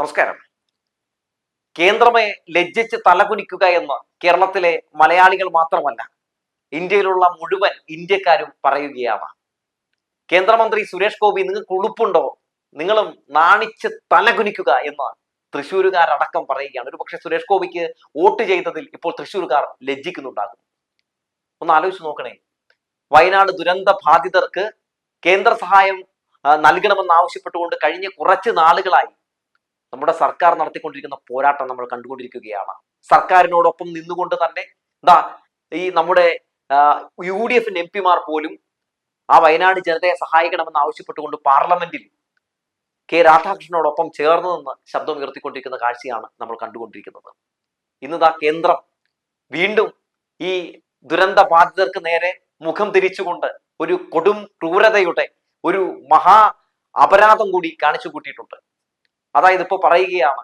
നമസ്കാരം. കേന്ദ്രമേ ലജ്ജിച്ച് തലകുനിക്കുക എന്ന് കേരളത്തിലെ മലയാളികൾ മാത്രമല്ല ഇന്ത്യയിലുള്ള മുഴുവൻ ഇന്ത്യക്കാരും പറയുകയാണ്. കേന്ദ്രമന്ത്രി സുരേഷ് ഗോപി നിങ്ങൾക്ക് ഉളുപ്പുണ്ടോ? നിങ്ങളും നാണിച്ച് തലകുനിക്കുക എന്ന് തൃശ്ശൂരുകാരടക്കം പറയുകയാണ്. ഒരു പക്ഷെ സുരേഷ് ഗോപിക്ക് വോട്ട് ചെയ്തതിൽ ഇപ്പോൾ തൃശ്ശൂരുകാർ ലജ്ജിക്കുന്നുണ്ടാകും. ഒന്ന് ആലോചിച്ച് നോക്കണേ. വയനാട് ദുരന്ത ബാധിതർക്ക് കേന്ദ്ര സഹായം നൽകണമെന്ന് ആവശ്യപ്പെട്ടുകൊണ്ട് കഴിഞ്ഞ കുറച്ച് നാളുകളായി നമ്മുടെ സർക്കാർ നടത്തിക്കൊണ്ടിരിക്കുന്ന പോരാട്ടം നമ്മൾ കണ്ടുകൊണ്ടിരിക്കുകയാണ്. സർക്കാരിനോടൊപ്പം നിന്നുകൊണ്ട് തന്നെ എന്താ ഈ നമ്മുടെ യു ഡി എഫിന്റെ എം പിമാർ പോലും ആ വയനാട് ജനതയെ സഹായിക്കണമെന്ന് ആവശ്യപ്പെട്ടുകൊണ്ട് പാർലമെന്റിൽ കെ രാധാകൃഷ്ണനോടൊപ്പം ചേർന്ന് നിന്ന് ശബ്ദം ഉയർത്തിക്കൊണ്ടിരിക്കുന്ന കാഴ്ചയാണ് നമ്മൾ കണ്ടുകൊണ്ടിരിക്കുന്നത്. ഇന്നിതാ കേന്ദ്രം വീണ്ടും ഈ ദുരന്ത ബാധിതർക്ക് നേരെ മുഖം തിരിച്ചുകൊണ്ട് ഒരു കൊടും ക്രൂരതയുടെ ഒരു മഹാ അപരാധം കൂടി കാണിച്ചു കൂട്ടിയിട്ടുണ്ട്. അതായത് ഇപ്പൊ പറയുകയാണ്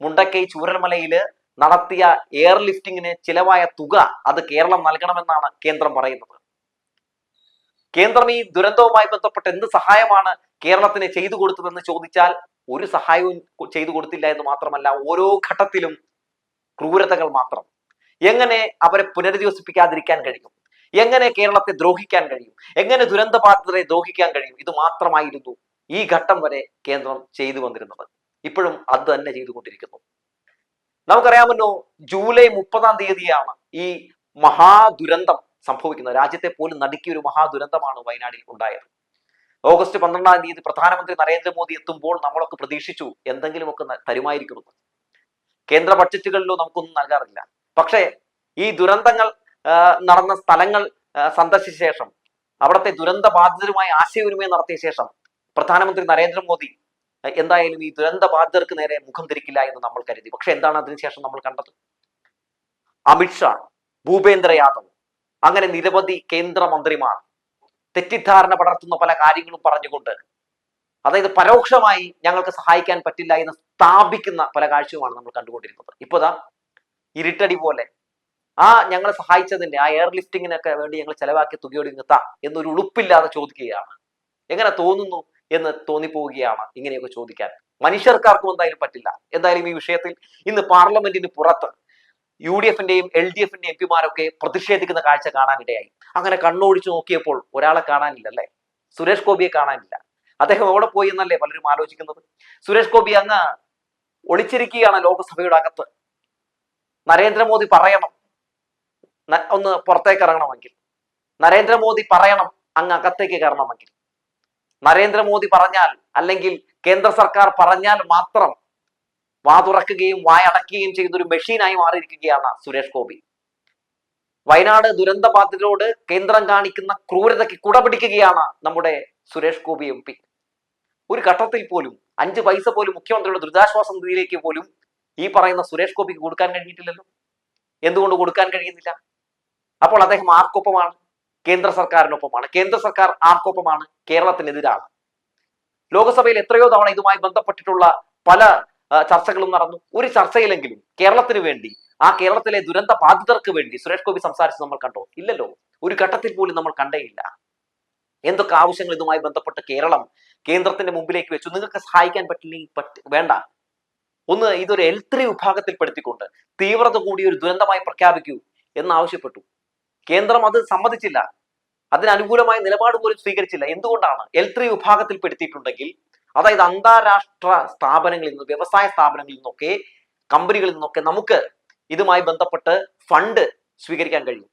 മുണ്ടക്കൈ ചൂരൽമലയിൽ നടത്തിയ എയർ ലിഫ്റ്റിങ്ങിന് ചിലവായ തുക അത് കേരളം നൽകണമെന്നാണ് കേന്ദ്രം പറയുന്നത്. കേന്ദ്രം ഈ ദുരന്തവുമായി ബന്ധപ്പെട്ട് എന്ത് സഹായമാണ് കേരളത്തിന് ചെയ്തു കൊടുത്തതെന്ന് ചോദിച്ചാൽ ഒരു സഹായവും ചെയ്തു കൊടുത്തില്ല എന്ന് മാത്രമല്ല ഓരോ ഘട്ടത്തിലും ക്രൂരതകൾ മാത്രം. എങ്ങനെ അവരെ പുനരധിവസിപ്പിക്കാതിരിക്കാൻ കഴിയും? എങ്ങനെ കേരളത്തെ ദ്രോഹിക്കാൻ കഴിയും? എങ്ങനെ ദുരന്തബാധിതരെ ദ്രോഹിക്കാൻ കഴിയും? ഇത് മാത്രമായിരുന്നു ഈ ഘട്ടം വരെ കേന്ദ്രം ചെയ്തു വന്നിരുന്നത്. ഇപ്പോഴും അത് തന്നെ ചെയ്തുകൊണ്ടിരിക്കുന്നു. നമുക്കറിയാമല്ലോ ജൂലൈ മുപ്പതാം തീയതിയാണ് ഈ മഹാദുരന്തം സംഭവിക്കുന്നത്. രാജ്യത്തെ പോലും നടുക്കിയ ഒരു മഹാദുരന്തമാണ് വയനാടിൽ ഉണ്ടായത്. ഓഗസ്റ്റ് പന്ത്രണ്ടാം തീയതി പ്രധാനമന്ത്രി നരേന്ദ്രമോദി എത്തുമ്പോൾ നമ്മളൊക്കെ പ്രതീക്ഷിച്ചു എന്തെങ്കിലുമൊക്കെ തരുമായിരിക്കുന്നു കേന്ദ്ര ബഡ്ജറ്റുകളിലോ നമുക്കൊന്നും നൽകാറില്ല. പക്ഷേ ഈ ദുരന്തങ്ങൾ നടന്ന സ്ഥലങ്ങൾ സന്ദർശിച്ച ശേഷം അവിടുത്തെ ദുരന്ത ബാധിതരുമായി ആശയവിനിമയം നടത്തിയ ശേഷം പ്രധാനമന്ത്രി നരേന്ദ്രമോദി എന്തായാലും ഈ ദുരന്ത ബാധിതർക്ക് നേരെ മുഖം തിരിക്കില്ല എന്ന് നമ്മൾ കരുതി. പക്ഷെ എന്താണ് അതിനുശേഷം നമ്മൾ കണ്ടത്? അമിത്ഷാ ഭൂപേന്ദ്ര യാദവ് അങ്ങനെ നിരവധി കേന്ദ്രമന്ത്രിമാർ തെറ്റിദ്ധാരണ പടർത്തുന്ന പല കാര്യങ്ങളും പറഞ്ഞുകൊണ്ട് അതായത് പരോക്ഷമായി ഞങ്ങൾക്ക് സഹായിക്കാൻ പറ്റില്ല എന്ന് സ്ഥാപിക്കുന്ന പല കാഴ്ചയുമാണ് നമ്മൾ കണ്ടുകൊണ്ടിരുന്നത് ഇപ്പോതാ ഇരുട്ടടി പോലെ ആ ഞങ്ങളെ സഹായിച്ചതിന്റെ ആ എയർ ലിഫ്റ്റിങ്ങിനൊക്കെ വേണ്ടി ഞങ്ങൾ ചെലവാക്കിയ തുകയോട് നിർത്താം എന്നൊരു ഉളുപ്പില്ലാതെ ചോദിക്കുകയാണ്. എങ്ങനെ തോന്നുന്നു? എന്ന് തോന്നിപ്പോവുകയാണ് ഇങ്ങനെയൊക്കെ ചോദിക്കാൻ. മനുഷ്യർക്കാർക്കും എന്തായാലും പറ്റില്ല. എന്തായാലും ഈ വിഷയത്തിൽ ഇന്ന് പാർലമെന്റിന് പുറത്ത് യു ഡി എഫിന്റെയും എൽ ഡി എഫിന്റെയും എം പിമാരൊക്കെ പ്രതിഷേധിക്കുന്ന കാഴ്ച കാണാനിടയായി. അങ്ങനെ കണ്ണോടിച്ചു നോക്കിയപ്പോൾ ഒരാളെ കാണാനില്ല കാണാനില്ലല്ലേ? സുരേഷ് ഗോപിയെ കാണാനില്ല. അദ്ദേഹം എവിടെ പോയി എന്നല്ലേ പലരും ആലോചിക്കുന്നത്? സുരേഷ് ഗോപി അങ്ങ് ഒളിച്ചിരിക്കുകയാണ് ലോക്സഭയുടെ അകത്ത്. നരേന്ദ്രമോദി പറയണം. ഒന്ന് പുറത്തേക്ക് ഇറങ്ങണമെങ്കിൽ. നരേന്ദ്രമോദി പറയണം അങ്ങ് അകത്തേക്ക് കയറണമെങ്കിൽ. നരേന്ദ്രമോദി പറഞ്ഞാൽ അല്ലെങ്കിൽ കേന്ദ്ര സർക്കാർ പറഞ്ഞാൽ മാത്രം വാതുറക്കുകയും വായടക്കുകയും ചെയ്യുന്ന ഒരു മെഷീനായി മാറിയിരിക്കുകയാണ് സുരേഷ് ഗോപി. വയനാട് ദുരന്ത ബാധിതരോട് കേന്ദ്രം കാണിക്കുന്ന ക്രൂരതയ്ക്ക് കുടപിടിക്കുകയാണ് നമ്മുടെ സുരേഷ് ഗോപി എം പി. ഒരു ഘട്ടത്തിൽ പോലും അഞ്ച് പൈസ പോലും മുഖ്യമന്ത്രിയുടെ ദുരിതാശ്വാസ നിധിയിലേക്ക് പോലും ഈ പറയുന്ന സുരേഷ് ഗോപിക്ക് കൊടുക്കാൻ കഴിഞ്ഞിട്ടില്ലല്ലോ? എന്തുകൊണ്ട് കൊടുക്കാൻ കഴിയുന്നില്ല? അപ്പോൾ അദ്ദേഹം ആർക്കൊപ്പമാണ്? കേന്ദ്ര സർക്കാരിനൊപ്പമാണ്. കേന്ദ്ര സർക്കാർ ആർക്കൊപ്പമാണ്? കേരളത്തിനെതിരാണ്. ലോകസഭയിൽ എത്രയോ തവണ ഇതുമായി ബന്ധപ്പെട്ടിട്ടുള്ള പല ചർച്ചകളും നടന്നു. ഒരു ചർച്ചയിലെങ്കിലും കേരളത്തിന് വേണ്ടി ആ കേരളത്തിലെ ദുരന്ത ബാധിതർക്ക് വേണ്ടി സുരേഷ് ഗോപി സംസാരിച്ച് നമ്മൾ കണ്ടോ? ഇല്ലല്ലോ. ഒരു ഘട്ടത്തിൽ പോലും നമ്മൾ കണ്ടേയില്ല. എന്തൊക്കെ ആവശ്യങ്ങൾ ഇതുമായി ബന്ധപ്പെട്ട് കേരളം കേന്ദ്രത്തിന്റെ മുമ്പിലേക്ക് വെച്ചു? നിങ്ങൾക്ക് സഹായിക്കാൻ പറ്റില്ലെങ്കിൽ പറ്റി വേണ്ട. ഒന്ന് ഇതൊരു എൽ ത്രീ വിഭാഗത്തിൽപ്പെടുത്തിക്കൊണ്ട് തീവ്രത കൂടി ഒരു ദുരന്തമായി പ്രഖ്യാപിക്കൂ എന്ന് ആവശ്യപ്പെട്ടു. കേന്ദ്രം അത് സമ്മതിച്ചില്ല. അതിന് അനുകൂലമായ നിലപാട് പോലും സ്വീകരിച്ചില്ല. എന്തുകൊണ്ടാണ്? എൽ ത്രീ വിഭാഗത്തിൽപ്പെടുത്തിയിട്ടുണ്ടെങ്കിൽ അതായത് അന്താരാഷ്ട്ര സ്ഥാപനങ്ങളിൽ നിന്ന് വ്യവസായ സ്ഥാപനങ്ങളിൽ നിന്നൊക്കെ കമ്പനികളിൽ നിന്നൊക്കെ നമുക്ക് ഇതുമായി ബന്ധപ്പെട്ട് ഫണ്ട് സ്വീകരിക്കാൻ കഴിയും.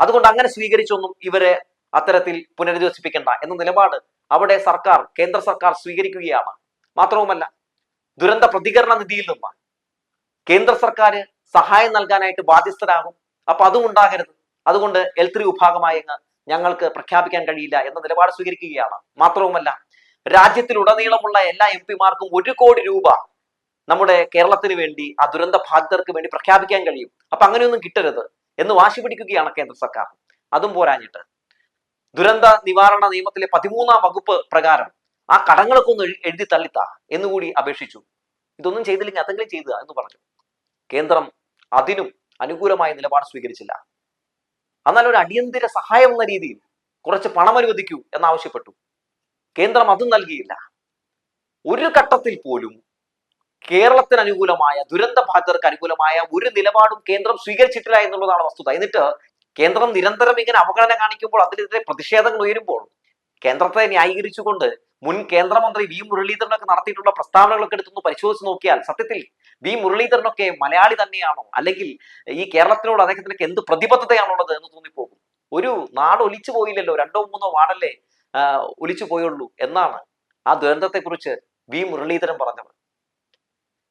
അതുകൊണ്ട് അങ്ങനെ സ്വീകരിച്ചൊന്നും ഇവരെ അത്തരത്തിൽ പുനരധിവസിപ്പിക്കേണ്ട എന്ന നിലപാട് അവിടെ സർക്കാർ കേന്ദ്ര സർക്കാർ സ്വീകരിക്കുകയാണ്. മാത്രവുമല്ല ദുരന്ത പ്രതികരണ നിധിയിൽ നിന്ന് കേന്ദ്ര സർക്കാർ സഹായം നൽകാനായിട്ട് ബാധ്യസ്ഥരാകും. അപ്പൊ അതും ഉണ്ടാകരുത്. അതുകൊണ്ട് എൽ ത്രീ വിഭാഗമായി അങ്ങ് ഞങ്ങൾക്ക് പ്രഖ്യാപിക്കാൻ കഴിയില്ല എന്ന നിലപാട് സ്വീകരിക്കുകയാണ്. മാത്രവുമല്ല രാജ്യത്തിലുടനീളമുള്ള എല്ലാ എം പിമാർക്കും ഒരു കോടി രൂപ നമ്മുടെ കേരളത്തിന് വേണ്ടി ആ ദുരന്ത ബാധിതർക്ക് വേണ്ടി പ്രഖ്യാപിക്കാൻ കഴിയും. അപ്പൊ അങ്ങനെയൊന്നും കിട്ടരുത് എന്ന് വാശി പിടിക്കുകയാണ് കേന്ദ്ര സർക്കാർ. അതും പോരാഞ്ഞിട്ട്. ദുരന്ത നിവാരണ നിയമത്തിലെ പതിമൂന്നാം വകുപ്പ് പ്രകാരം ആ കടങ്ങളൊക്കെ ഒന്ന് എഴു- എഴുതി തള്ളിത്താ എന്നുകൂടി അപേക്ഷിച്ചു. ഇതൊന്നും ചെയ്തില്ലെങ്കിൽ അതെങ്കിലും ചെയ്തുക എന്ന് പറഞ്ഞു. കേന്ദ്രം അതിനും അനുകൂലമായ നിലപാട് സ്വീകരിച്ചില്ല. എന്നാൽ ഒരു അടിയന്തര സഹായം എന്ന രീതിയിൽ കുറച്ച് പണം അനുവദിക്കൂ എന്നാവശ്യപ്പെട്ടു. കേന്ദ്രം അതും നൽകിയില്ല. ഒരു ഘട്ടത്തിൽ പോലും കേരളത്തിന് അനുകൂലമായ ദുരന്ത ബാധിതർക്ക് അനുകൂലമായ ഒരു നിലപാടും കേന്ദ്രം സ്വീകരിച്ചിട്ടില്ല എന്നുള്ളതാണ് വസ്തുത. എന്നിട്ട് കേന്ദ്രം നിരന്തരം ഇങ്ങനെ അവഗണന കാണിക്കുമ്പോൾ അതിനെതിരെ പ്രതിഷേധങ്ങൾ ഉയരുമ്പോൾ കേന്ദ്രത്തെ ന്യായീകരിച്ചുകൊണ്ട് മുൻ കേന്ദ്രമന്ത്രി വി മുരളീധരനൊക്കെ നടത്തിയിട്ടുള്ള പ്രസ്താവനകളൊക്കെ എടുത്തൊന്ന് പരിശോധിച്ച് നോക്കിയാൽ സത്യത്തിൽ വി മുരളീധരനൊക്കെ മലയാളി തന്നെയാണോ? അല്ലെങ്കിൽ ഈ കേരളത്തിനോട് അദ്ദേഹത്തിനൊക്കെ എന്ത് പ്രതിബദ്ധതയാണുള്ളത് എന്ന് തോന്നിപ്പോകും? ഒരു നാട് ഒലിച്ചു പോയില്ലല്ലോ രണ്ടോ മൂന്നോ വാർഡല്ലേ ഒലിച്ചു പോയുള്ളൂ എന്നാണ് ആ ദുരന്തത്തെക്കുറിച്ച് വി മുരളീധരൻ പറഞ്ഞത്.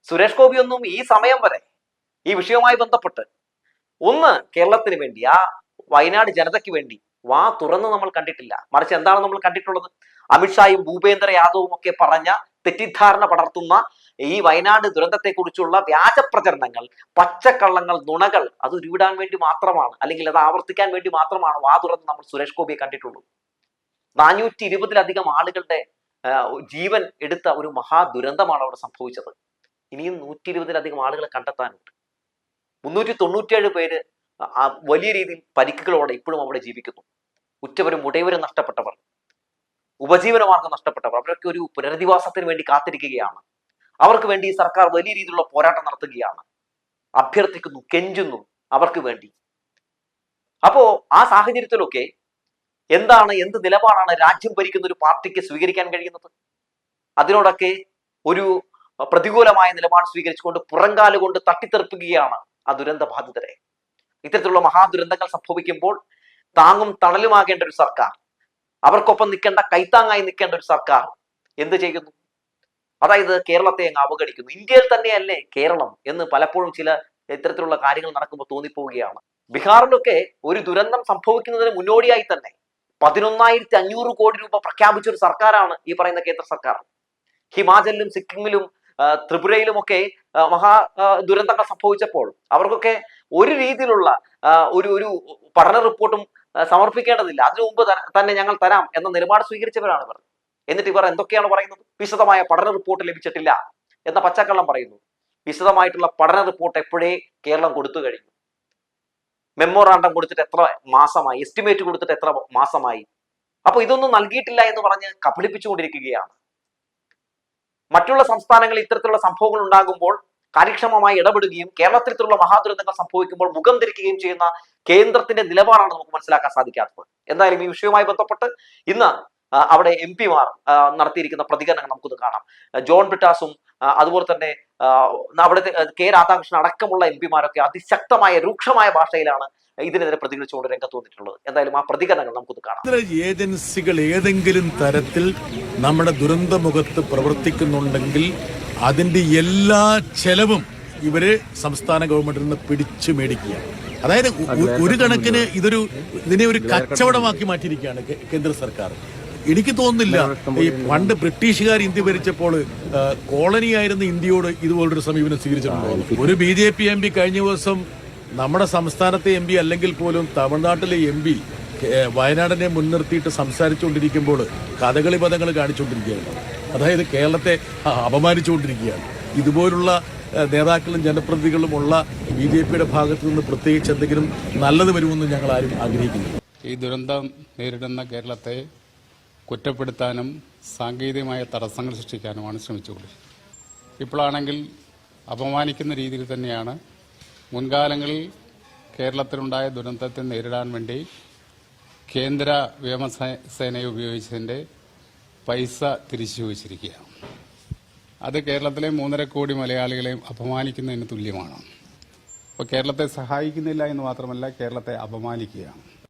സുരേഷ് ഗോപി ഒന്നും ഈ സമയം വരെ ഈ വിഷയവുമായി ബന്ധപ്പെട്ട് ഒന്ന് കേരളത്തിന് വേണ്ടി ആ വയനാട് ജനതയ്ക്ക് വേണ്ടി വാ തുറന്ന് നമ്മൾ കണ്ടിട്ടില്ല. മറിച്ച് എന്താണ് നമ്മൾ കണ്ടിട്ടുള്ളത്? അമിത്ഷായും ഭൂപേന്ദ്ര യാദവും ഒക്കെ പറഞ്ഞ തെറ്റിദ്ധാരണ പടർത്തുന്ന ഈ വയനാട് ദുരന്തത്തെക്കുറിച്ചുള്ള വ്യാജ പ്രചരണങ്ങൾ പച്ചക്കള്ളങ്ങൾ നുണകൾ അത് ഉരുവിടാൻ വേണ്ടി മാത്രമാണ്. അല്ലെങ്കിൽ അത് ആവർത്തിക്കാൻ വേണ്ടി മാത്രമാണ് വാ തുറന്ന് നമ്മൾ സുരേഷ് ഗോപിയെ കണ്ടിട്ടുള്ളൂ. നാനൂറ്റി ഇരുപതിലധികം ആളുകളുടെ ജീവൻ എടുത്ത ഒരു മഹാ ദുരന്തമാണ് അവിടെ സംഭവിച്ചത്. ഇനിയും നൂറ്റി ഇരുപതിലധികം ആളുകളെ കണ്ടെത്താനുണ്ട്. മുന്നൂറ്റി തൊണ്ണൂറ്റിയേഴ് പേര് വലിയ രീതിയിൽ പരിക്കുകളോടെ ഇപ്പോഴും അവിടെ ജീവിക്കുന്നു. ഉറ്റവരും ഉടയവരും നഷ്ടപ്പെട്ടവർ ഉപജീവനമാർഗം നഷ്ടപ്പെട്ടവർ അവരൊക്കെ ഒരു പുനരധിവാസത്തിന് വേണ്ടി കാത്തിരിക്കുകയാണ്. അവർക്ക് വേണ്ടി ഈ സർക്കാർ വലിയ രീതിയിലുള്ള പോരാട്ടം നടത്തുകയാണ്. അഭ്യർത്ഥിക്കുന്നു കെഞ്ചുന്നു അവർക്ക് വേണ്ടി. അപ്പോ ആ സാഹചര്യത്തിലൊക്കെ എന്താണ് എന്ത് നിലപാടാണ് രാജ്യം ഭരിക്കുന്ന ഒരു പാർട്ടിക്ക് സ്വീകരിക്കാൻ കഴിയുന്നത്? അതിനോടൊക്കെ ഒരു പ്രതികൂലമായ നിലപാട് സ്വീകരിച്ചുകൊണ്ട് പുറങ്കാൽ കൊണ്ട് തട്ടിത്തെറിപ്പിക്കുകയാണ് ആ ദുരന്ത ബാധിതരെ ഇത്തരത്തിലുള്ള മഹാദുരന്തങ്ങൾ സംഭവിക്കുമ്പോൾ താങ്ങും തണലുമാകേണ്ട ഒരു സർക്കാർ അവർക്കൊപ്പം നിൽക്കേണ്ട കൈത്താങ്ങായി നിൽക്കേണ്ട ഒരു സർക്കാർ എന്ത് ചെയ്യുന്നു? അതായത് കേരളത്തെ അങ്ങ് അവഗണിക്കുന്നു. ഇന്ത്യയിൽ തന്നെയല്ലേ കേരളം എന്ന് പലപ്പോഴും ചില ഇത്തരത്തിലുള്ള കാര്യങ്ങൾ നടക്കുമ്പോൾ തോന്നിപ്പോവുകയാണ്. ബീഹാറിലൊക്കെ ഒരു ദുരന്തം സംഭവിക്കുന്നതിന് മുന്നോടിയായി തന്നെ പതിനൊന്നായിരത്തി അഞ്ഞൂറ് കോടി രൂപ പ്രഖ്യാപിച്ച ഒരു സർക്കാരാണ് ഈ പറയുന്ന കേന്ദ്ര സർക്കാർ. ഹിമാചലിലും സിക്കിമിലും ത്രിപുരയിലുമൊക്കെ മഹാ ദുരന്തങ്ങൾ സംഭവിച്ചപ്പോൾ അവർക്കൊക്കെ ഒരു രീതിയിലുള്ള ഒരു ഒരു പഠന റിപ്പോർട്ടും സമർപ്പിക്കേണ്ടതില്ല. അതിനു മുമ്പ് തന്നെ ഞങ്ങൾ തരാം എന്ന നിലപാട് സ്വീകരിച്ചവരാണ് ഇവർ. എന്നിട്ട് ഇവർ എന്തൊക്കെയാണ് പറയുന്നത്? വിശദമായ പഠന റിപ്പോർട്ട് ലഭിച്ചിട്ടില്ല എന്ന പച്ചക്കള്ളം പറയുന്നു. വിശദമായിട്ടുള്ള പഠന റിപ്പോർട്ട് എപ്പോഴേ കേരളം കൊടുത്തു കഴിഞ്ഞു? മെമ്മോറാണ്ടം കൊടുത്തിട്ട് എത്ര മാസമായി? എസ്റ്റിമേറ്റ് കൊടുത്തിട്ട് എത്ര മാസമായി? അപ്പൊ ഇതൊന്നും നൽകിയിട്ടില്ല എന്ന് പറഞ്ഞ് കബളിപ്പിച്ചുകൊണ്ടിരിക്കുകയാണ്. മറ്റുള്ള സംസ്ഥാനങ്ങളിൽ ഇത്തരത്തിലുള്ള സംഭവങ്ങൾ ഉണ്ടാകുമ്പോൾ കാര്യക്ഷമമായി ഇടപെടുകയും കേരളത്തിൽ ഇത്തരത്തിലുള്ള മഹാദുരന്തങ്ങൾ സംഭവിക്കുമ്പോൾ മുഖം തിരിക്കുകയും ചെയ്യുന്ന കേന്ദ്രത്തിന്റെ നിലപാടാണ് നമുക്ക് മനസ്സിലാക്കാൻ സാധിക്കാത്തത്. എന്തായാലും ഈ വിഷയവുമായി ബന്ധപ്പെട്ട് ഇന്ന് അവിടെ എം പിമാർ നടത്തിയിരിക്കുന്ന പ്രതികരണങ്ങൾ നമുക്കൊന്ന് കാണാം. ജോൺ ബ്രിട്ടാസും അതുപോലെ തന്നെ അവിടെ അവിടുത്തെ കെ രാധാകൃഷ്ണൻ അടക്കമുള്ള എം പിമാരൊക്കെ അതിശക്തമായ രൂക്ഷമായ ഭാഷയിലാണ് ഇതിനെതിരെ പ്രതികരിച്ചുകൊണ്ട് രംഗത്ത് വന്നിട്ടുള്ളത്. എന്തായാലും ആ പ്രതികരണങ്ങൾ നമുക്കൊന്ന് കാണാം. ഏജൻസികൾ ഏതെങ്കിലും തരത്തിൽ നമ്മുടെ ദുരന്തമുഖത്ത് പ്രവർത്തിക്കുന്നുണ്ടെങ്കിൽ അതിന്റെ എല്ലാ ചെലവും ഇവർ സംസ്ഥാന ഗവൺമെന്റിൽ നിന്ന് പിടിച്ചു മേടിക്കുക. അതായത് ഒരു കണക്കിന് ഇതൊരു ഇതിനെ ഒരു കച്ചവടമാക്കി മാറ്റിയിരിക്കുകയാണ് കേന്ദ്ര സർക്കാർ. എനിക്ക് തോന്നുന്നില്ല. ഈ പണ്ട് ബ്രിട്ടീഷുകാർ ഇന്ത്യ ഭരിച്ചപ്പോൾ കോളനിയായിരുന്ന ഇന്ത്യയോട് ഇതുപോലൊരു സമീപനം സ്വീകരിച്ചിട്ടുണ്ടോ? ഒരു B J P M P കഴിഞ്ഞ ദിവസം നമ്മുടെ സംസ്ഥാനത്തെ എം പി അല്ലെങ്കിൽ പോലും തമിഴ്നാട്ടിലെ എം പി വയനാടിനെ മുൻനിർത്തിയിട്ട് സംസാരിച്ചുകൊണ്ടിരിക്കുമ്പോൾ കഥകളി പദങ്ങൾ കാണിച്ചുകൊണ്ടിരിക്കുകയാണ്. അതായത് കേരളത്തെ അപമാനിച്ചുകൊണ്ടിരിക്കുകയാണ്. ഇതുപോലുള്ള നേതാക്കളും ജനപ്രതിനിധികളും ഉള്ള ബി ജെ പിയുടെ ഭാഗത്തു നിന്ന് പ്രത്യേകിച്ച് എന്തെങ്കിലും നല്ലത് വരുമെന്ന് ഞങ്ങൾ ആരും ആഗ്രഹിക്കുന്നു ഈ ദുരന്തം നേരിടുന്ന കേരളത്തെ കുറ്റപ്പെടുത്താനും സാങ്കേതികമായ തടസ്സങ്ങൾ സൃഷ്ടിക്കാനുമാണ് ശ്രമിച്ചുകൊണ്ടിരിക്കുന്നത്. ഇപ്പോഴാണെങ്കിൽ അപമാനിക്കുന്ന രീതിയിൽ തന്നെയാണ് മുൻകാലങ്ങളിൽ കേരളത്തിലുണ്ടായ ദുരന്തത്തെ നേരിടാൻ വേണ്ടി കേന്ദ്ര വ്യോമസേനയെ ഉപയോഗിച്ചതിന്റെ പൈസ തിരിച്ചു ചോദിച്ചിരിക്കുകയാണ് അത് കേരളത്തിലെ മൂന്നര കോടി മലയാളികളെയും അപമാനിക്കുന്നതിന് തുല്യമാണ്. അപ്പോൾ കേരളത്തെ സഹായിക്കുന്നില്ല എന്ന് മാത്രമല്ല കേരളത്തെ അപമാനിക്കുകയാണ്.